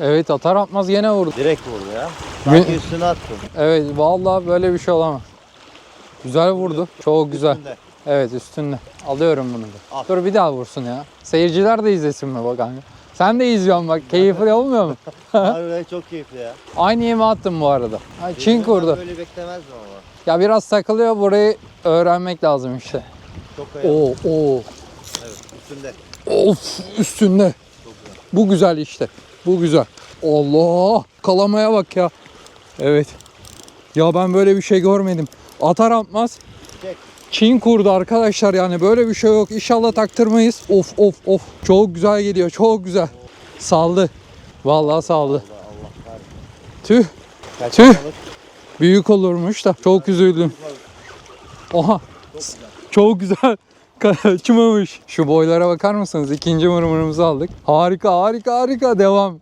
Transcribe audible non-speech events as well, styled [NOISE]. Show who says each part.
Speaker 1: Evet atar atmaz gene vurdu.
Speaker 2: Direkt vurdu ya. Sanki üstüne attım.
Speaker 1: Evet vallahi böyle bir şey olamaz. Güzel vurdu. Çok güzel.
Speaker 2: Üstünde.
Speaker 1: Evet üstünde. Alıyorum bunu da.
Speaker 2: Al.
Speaker 1: Dur bir daha vursun ya. Seyirciler de izlesin mi bak kanka. Sen de izliyorsun bak. Keyifli [LAUGHS] olmuyor mu?
Speaker 2: Harbiden çok keyifli ya. [LAUGHS]
Speaker 1: Aynı yeme attım bu arada. Ha, çink
Speaker 2: Ben
Speaker 1: vurdu.
Speaker 2: Böyle beklemezdim ama.
Speaker 1: Ya biraz takılıyor burayı öğrenmek lazım işte.
Speaker 2: Çok kaya.
Speaker 1: Oo oo.
Speaker 2: Evet üstünde.
Speaker 1: Of üstünde.
Speaker 2: Çok güzel.
Speaker 1: Bu güzel işte. Bu güzel. Allah kalamaya bak ya. Evet. Ya ben böyle bir şey görmedim. Atar atmaz. Çin kurdu arkadaşlar yani böyle bir şey yok. İnşallah taktırmayız. Of of of. Çok güzel geliyor. Çok güzel. Saldı. Vallahi saldı. Tüh. Tüh. Büyük olurmuş da. Çok üzüldüm. Oha. Çok güzel. [LAUGHS] Kaçmamış. Şu boylara bakar mısınız? İkinci mırmırımızı aldık. Harika harika harika. Devam.